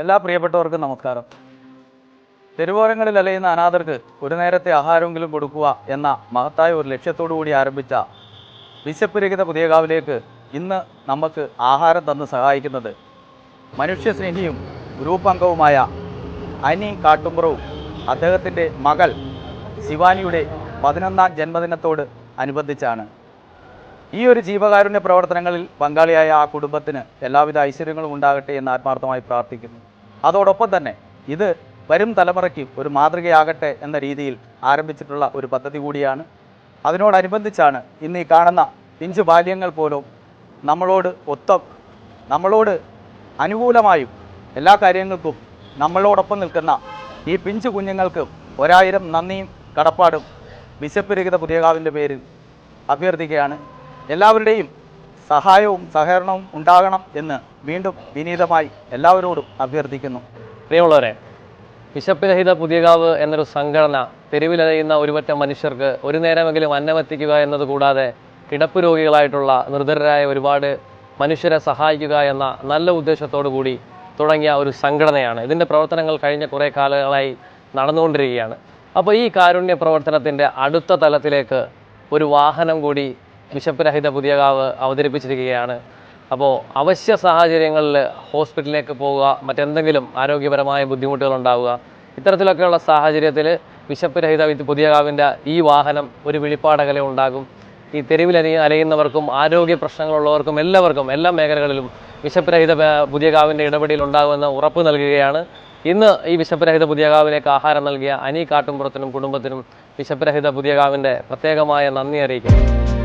എല്ലാ പ്രിയപ്പെട്ടവർക്കും നമസ്കാരം. തെരുവോരങ്ങളിൽ അലയുന്ന അനാഥർക്ക് ഒരു നേരത്തെ ആഹാരമെങ്കിലും കൊടുക്കുക എന്ന മഹത്തായ ഒരു ലക്ഷ്യത്തോടു കൂടി ആരംഭിച്ച വിശപ്പുരഹിത പുതിയകാവിലേക്ക് ഇന്ന് നമുക്ക് ആഹാരം തന്ന് സഹായിക്കുന്നത് മനുഷ്യസ്നേഹിയും ഗ്രൂപ്പ് അംഗവുമായ അനി കാട്ടുമ്പുറവും അദ്ദേഹത്തിന്റെ മകൾ ശിവാനിയുടെ പതിനൊന്നാം ജന്മദിനത്തോട് അനുബന്ധിച്ചാണ്. ഈ ഒരു ജീവകാരുണ്യ പ്രവർത്തനങ്ങളിൽ പങ്കാളിയായ ആ കുടുംബത്തിന് എല്ലാവിധ ഐശ്വര്യങ്ങളും ഉണ്ടാകട്ടെ എന്ന് ആത്മാർത്ഥമായി പ്രാർത്ഥിക്കുന്നു. അതോടൊപ്പം തന്നെ ഇത് വരും തലമുറയ്ക്ക് ഒരു മാതൃകയാകട്ടെ എന്ന രീതിയിൽ ആരംഭിച്ചിട്ടുള്ള ഒരു പദ്ധതി കൂടിയാണ്. അതിനോടനുബന്ധിച്ചാണ് ഇന്ന് ഈ കാണുന്ന പിഞ്ചു ബാല്യങ്ങൾ പോലും നമ്മളോട് ഒത്ത നമ്മളോട് അനുകൂലമായും എല്ലാ കാര്യങ്ങൾക്കും നമ്മളോടൊപ്പം നിൽക്കുന്ന ഈ പിഞ്ചു കുഞ്ഞുങ്ങൾക്ക് ഒരായിരം നന്ദിയും കടപ്പാടും വിശപ്പുരഹിത പുതിയകാവിന്റെ പേരിൽ അഭ്യർത്ഥിക്കുകയാണ്. എല്ലാവരുടെയും സഹായവും സഹകരണവും ഉണ്ടാകണം എന്ന് വീണ്ടും വിനീതമായി എല്ലാവരോടും അഭ്യർത്ഥിക്കുന്നു. പ്രിയമുള്ളവരെ വിശപ്പുരഹിത പുതിയകാവ് എന്നൊരു സംഘടന തെരുവിലറിയുന്ന ഒരുപറ്റം മനുഷ്യർക്ക് ഒരു നേരമെങ്കിലും അന്നമെത്തിക്കുക എന്നത് കൂടാതെ കിടപ്പ് രോഗികളായിട്ടുള്ള നിർധരരായ ഒരുപാട് മനുഷ്യരെ സഹായിക്കുക എന്ന നല്ല ഉദ്ദേശത്തോടു കൂടി തുടങ്ങിയ ഒരു സംഘടനയാണ്. ഇതിന്റെ പ്രവർത്തനങ്ങൾ കഴിഞ്ഞ കുറേ കാലങ്ങളായി നടന്നുകൊണ്ടിരിക്കുകയാണ്. അപ്പോൾ ഈ കാരുണ്യ പ്രവർത്തനത്തിന്റെ അടുത്ത തലത്തിലേക്ക് ഒരു വാഹനം കൂടി വിശപ്പുരഹിത പുതിയകാവ് അവതരിപ്പിച്ചിരിക്കുകയാണ്. അപ്പോൾ അവശ്യ സാഹചര്യങ്ങളിൽ ഹോസ്പിറ്റലിലേക്ക് പോവുക മറ്റെന്തെങ്കിലും ആരോഗ്യപരമായ ബുദ്ധിമുട്ടുകൾ ഉണ്ടാവുക ഇത്തരത്തിലൊക്കെയുള്ള സാഹചര്യത്തിൽ വിശപ്പുരഹിത പുതിയ കാവിന്റെ ഈ വാഹനം ഒരു വിളിപ്പാടകലെ ഉണ്ടാകും. ഈ തെരുവിൽ അലി അലയുന്നവർക്കും ആരോഗ്യ പ്രശ്നങ്ങളുള്ളവർക്കും എല്ലാവർക്കും എല്ലാ മേഖലകളിലും വിശപ്പുരഹിത പുതിയ കാവിന്റെ ഇടപെടൽ ഉണ്ടാകുമെന്ന് ഉറപ്പ് നൽകുകയാണ്. ഇന്ന് ഈ വിശപ്പരഹിത പുതിയ കാവിലേക്ക് ആഹാരം നൽകിയ അനി കാട്ടുംപുറത്തിനും കുടുംബത്തിനും വിശപ്പരഹിത പുതിയ കാവിന്റെ പ്രത്യേകമായ നന്ദി അറിയിക്കുന്നു.